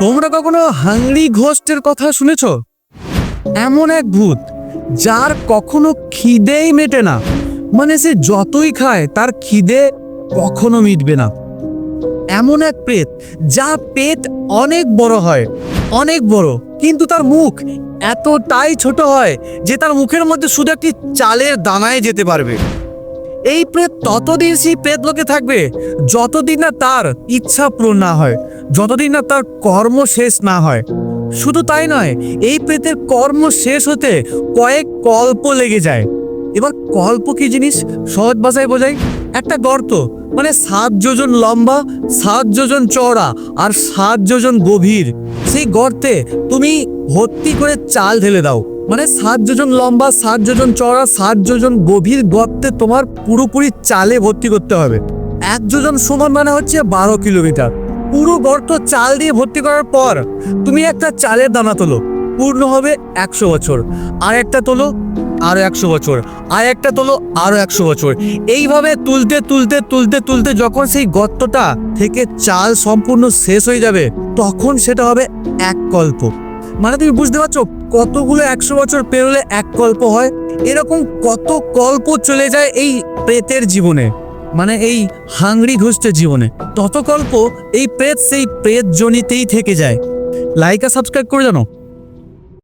তোমরা কখনো হাংরি ঘোস্টের কথা শুনেছ? এমন এক ভূত, যার কখনো খিদেই মেটে না। মানে সে যতই খায়, তার খিদে কখনো মিটবে না। এমন এক প্রেত, যা পেট অনেক বড় হয়, অনেক বড়, কিন্তু তার মুখ এতটাই ছোট হয় যে তার মুখের মধ্যে শুধু একটি চালের দানায় যেতে পারবে। এই প্রেত ততদিন সেই প্রেত লোকে থাকবে, যতদিন না তার ইচ্ছা পূরণ না হয়, যতদিন না তার কর্ম শেষ না হয়। শুধু তাই নয়, এই প্রেতের কর্ম শেষ হতে কয়েক কল্প লেগে যায়। এবার কল্প কি জিনিস? সহজ ভাষায় বোঝাই, একটা গর্ত মানে সাত যোজন লম্বা, সাত যোজন চওড়া আর সাত যোজন গভীর। সেই গর্তে তুমি ভর্তি করে চাল ঢেলে দাও। মানে সাত যোজন লম্বা, সাত যোজন চড়া সাত যোজন গভীর গর্তে তোমার পুরোপুরি চালে ভর্তি করতে হবে। এক যোজন সমান মানে হচ্ছে বারো কিলোমিটার। পুরো গর্ত চাল দিয়ে ভর্তি করার পর তুমি একটা চালের দানা তোলো, পূর্ণ হবে একশো বছর। আর একটা তোলো, আরও একশো বছর। আর একটা তোলো, আরও একশো বছর। এইভাবে তুলতে তুলতে তুলতে তুলতে যখন সেই গর্তটা থেকে চাল সম্পূর্ণ শেষ হয়ে যাবে, তখন সেটা হবে এক কল্প। মানে তুমি বুঝতে পারছ? কতগুলো একশো বছর পেরোলে এক কল্প হয়? এরকম কত কল্প চলে যায় এই প্রেতের জীবনে? মানে এই হাংরি ঘোষের জীবনে। তত কল্প এই প্রেত সেই প্রেত জনিতেই থেকে যায়। লাইক আর সাবস্ক্রাইব করে জানো।